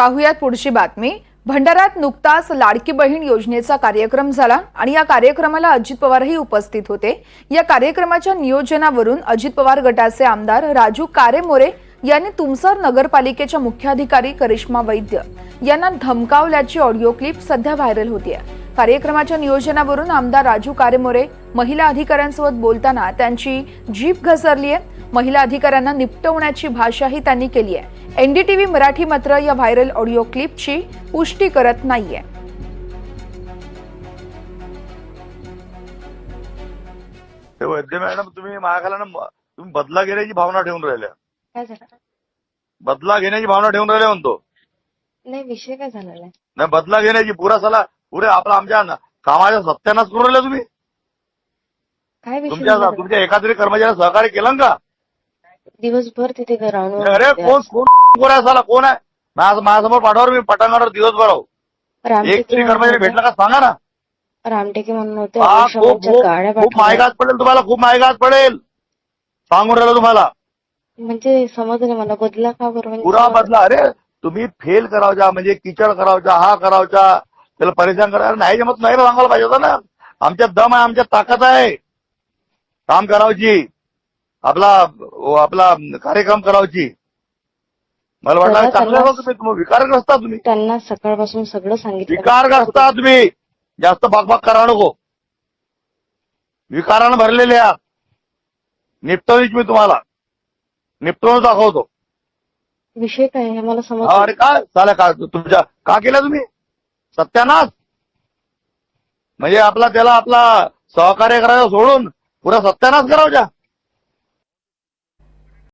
पाहुयात पुढची बातमी. भंडाऱ्यात नुकताच लाडकी बहीण योजनेचा कार्यक्रम झाला आणि या कार्यक्रमाला अजित पवारही उपस्थित होते. या कार्यक्रमाच्या नियोजनावरून अजित पवार गटाचे आमदार राजू कारेमोरे यांनी तुमसर नगरपालिकेच्या मुख्याधिकारी करिश्मा वैद्य यांना धमकावल्याची ऑडिओ क्लिप सध्या व्हायरल होती कार्यक्रमाच्या नियोजनावरून आमदार राजू कारेमोरे महिला अधिकाऱ्यांसोबत बोलताना त्यांची जीप घसरली आहे महिला अधिकाऱ्यांना निपटवण्याची भाषाही त्यांनी केली आहे. एनडीटीव्ही मराठी मात्र या व्हायरल ऑडिओ क्लिपची पुष्टी करत नाहीये. ते वैद्य मॅडम तुम्ही माझ्याखाला ना म- तुम्ही बदला घेण्याची भावना ठेवून राहिल्या. बदला घेण्याची भावना ठेवून राहिल्या म्हणतो. नाही विषय काय झालेला नाही बदला घेण्याची पुरा साला पुरे आपला आमच्या कामाच्या सत्यानाश करून राहिल्या तुम्ही. काय विषय तुमच्या? तुमच्या एखाद्या कर्मचाऱ्याला सहकार्य केलं का? दिवसभर तिथे अरे कोण कोण कोण आहे साला? कोण आहे? माझ्या माझ्यासमोर पाठवावर मी पटांगणावर दिवसभर आहो. एक तरी कर्मचारी भेटला का? सांगा ना. रामटेके म्हणून होते. खूप. मायगाज पडेल तुम्हाला खूप मायगाज पडेल. सांगून राहिलो तुम्हाला. म्हणजे समजलं मला बदला का बरं म्हणजे? पुरा बदला. अरे तुम्ही फेल करावचा म्हणजे किचड करावचा हा करावचा त्याला परेशान करा. नाही जमत नाही सांगायला पाहिजे होतं ना. आमच्यात दम आहे आमच्यात ताकद आहे. काम करावची. आपला आपला कार्यक्रम करावची. मला वाटलं चांगलं तुम्ही तुम्ही विकारग्रस्त तुम्ही. त्यांना सकाळपासून सगळं सांगितलं. विकारग्रस्त तुम्ही. जास्त बाकबाक करा नको. विकारानं भरलेले आहात निपटवलीच मी तुम्हाला निपटवून दाखवतो. विषय काय मला अरे समजलं काय? चालेल का? तुमच्या का केलं तुम्ही? सत्यानाश? म्हणजे आपला त्याला आपला सहकार्य करायला सोडून पुरा सत्यानाश करावच्या?